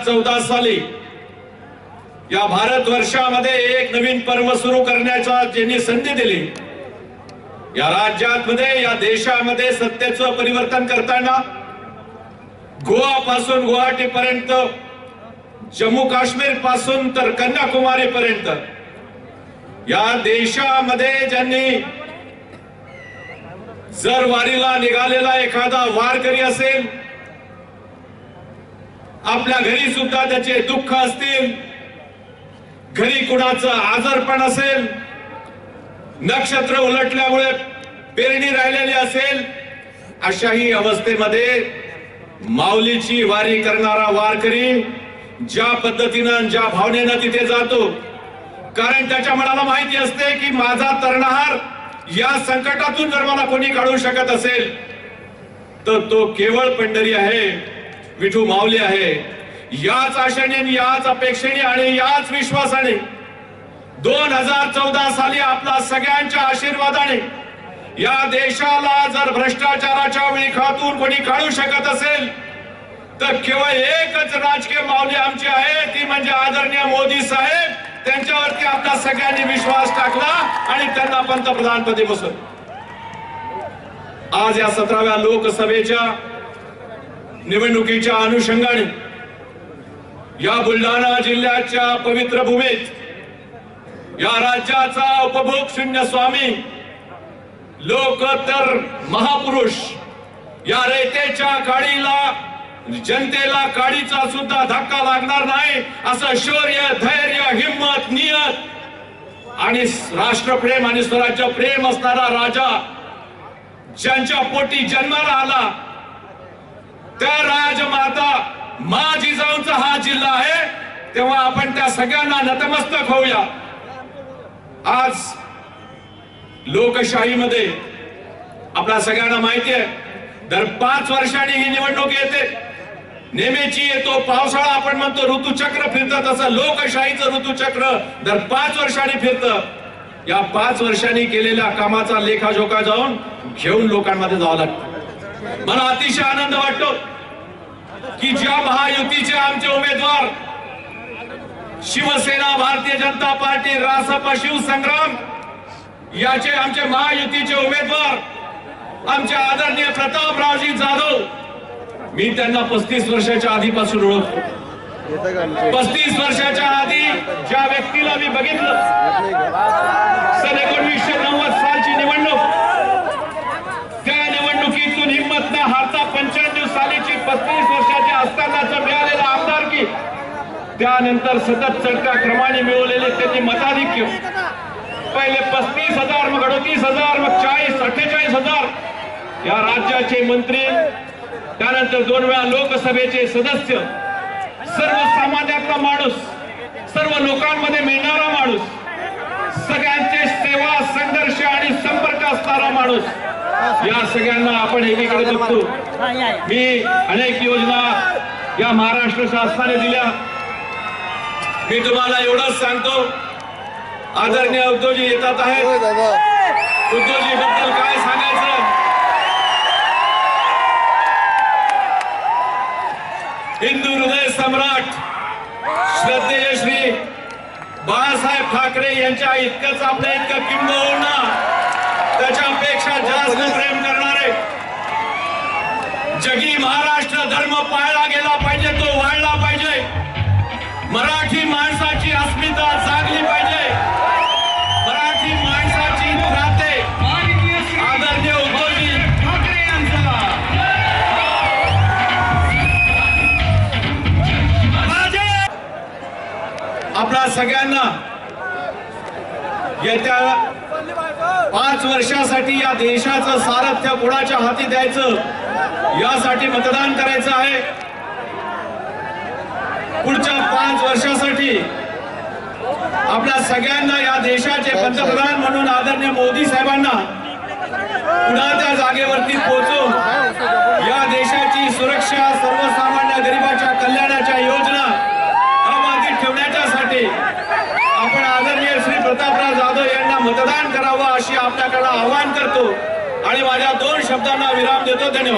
चौदा साली या भारत वर्षामध्ये एक नवीन पर्व सुरू करण्याचा ज्यांनी संधी दिली या राज्यात मध्ये या देशामध्ये सत्तेचं परिवर्तन करताना गोवा पासून गुवाहाटी पर्यंत जम्मू काश्मीरपासून तर कन्याकुमारी पर्यंत या देशामध्ये ज्यांनी जर वारीला निघालेला एखादा वारकरी असेल आपल्या घरी सुद्धा त्याचे दुःख असतील घरी कुणाचं आजारपण असेल नक्षत्र उलटल्यामुळे पेरणी राहिलेली असेल अशाही अवस्थेमध्ये माऊलीची वारी करणारा वारकरी ज्या पद्धतीनं ज्या भावनेनं तिथे जातो कारण त्याच्या मनाला माहिती असते की माझा तरणहार या संकटातून जर मला कोणी काढू शकत असेल तर तो केवळ पंढरी आहे विठू माऊली आहे. याच आशेने याच अपेक्षेने आणि याच विश्वासाने दोन हजार चौदा साली आपला सगळ्यांच्या आशीर्वादाने या देशाला जर भ्रष्टाचाराच्या विळखातून कोणी काढू शकत असेल तर केवळ एकच राजकीय माऊली आमची आहे ती म्हणजे आदरणीय मोदी साहेब. त्यांच्यावरती आपला सगळ्यांनी विश्वास टाकला आणि त्यांना पंतप्रधानपदी बसवलं. आज या सतराव्या लोकसभेच्या निवडणुकीच्या अनुषंगाने या बुलढाणा जिल्ह्याच्या पवित्र भूमीत या राज्याचा उपभोग शून्य स्वामी लोक तर महापुरुष या रेतेच्या काळीला जनतेला काळीचा सुद्धा धक्का लागणार नाही असं शौर्य धैर्य हिंमत आणि राष्ट्रप्रेम आणि स्वराज्य प्रेम असणारा राजा ज्यांच्या पोटी जन्माला आला त्या राजमाता मा जिजाऊंचा हा जिल्हा आहे. तेव्हा आपण त्या सगळ्यांना नतमस्तक होऊया. आज लोकशाहीमध्ये आपल्या सगळ्यांना माहिती आहे दर पाच वर्षांनी ही निवडणूक येते. नेहमीची येतो पावसाळा आपण म्हणतो ऋतुचक्र फिरतं तसं लोकशाहीचं ऋतुचक्र दर पाच वर्षांनी फिरतं. या पाच वर्षांनी केलेल्या कामाचा लेखाजोखा जाऊन घेऊन लोकांमध्ये जावं लागतं. मला अतिशय आनंद वाटतो की ज्या महायुतीचे आमचे उमेदवार शिवसेना भारतीय जनता पार्टी रासपा शिवसंग्राम याचे आमचे महायुतीचे उमेदवार आमचे आदरणीय प्रतापरावजी जाधव मी त्यांना पस्तीस वर्षाच्या आधीपासून ओळखतो. पस्तीस वर्षाच्या आधी ज्या व्यक्तीला मी बघितलं सन एकोणवीसशे नव्वद सालची निवडणूक. त्या निवडणुकीतून हिंमत न हारता पंच्याण्णव सालीची पस्तीस वर्षाच्या असतानाच मिळालेला आमदारकी त्यानंतर सतत चढत्या क्रमाने मिळवलेले त्यांनी मताधिक्य. पहिले पस्तीस हजार मग अडतीस हजार मग चाळीस अठ्ठेचाळीस हजार. या राज्याचे मंत्री त्यानंतर दोन वेळा लोकसभेचे सदस्य सर्वसामान्यातला माणूस सर्व लोकांमध्ये मिळणारा माणूस सगळ्यांचे सेवा संघर्ष आणि संपर्क असणारा माणूस या सगळ्यांना आपण एकीकडे बघतो. मी अनेक योजना या महाराष्ट्र शासनाने दिल्या. मी तुम्हाला एवढंच सांगतो. आदरणीय उद्धवजी येतात आहेत. उद्धवजी बद्दल काय हिंदू हृदय सम्राट श्रद्धेय श्री बाळासाहेब ठाकरे यांच्या इतकंच आपल्या इतकं किंबहुना त्याच्यापेक्षा जास्त प्रेम करणारे जगी महाराष्ट्र धर्म पाळला गेला सगळ्यांना येत्या पाच वर्षासाठी या देशाचं सारथ्य कोणाच्या हाती द्यायचं यासाठी मतदान करायचं आहे. पुढच्या पाच वर्षासाठी आपल्या सगळ्यांना या देशाचे पंतप्रधान म्हणून आदरणीय मोदी साहेबांना पुन्हा त्या जागेवरती पोहोच या देशाची सुरक्षा सर्वसामान्य गरिबाच्या कल्याणाच्या योजना अबाधित ठेवण्याच्यासाठी आपण आदरणीय श्री प्रतापराव जाधव यांना मतदान करावं अशी आपल्याकडे आवाहन करतो. आणि माझ्या दोन शब्दांना विराम देतो. धन्यवाद.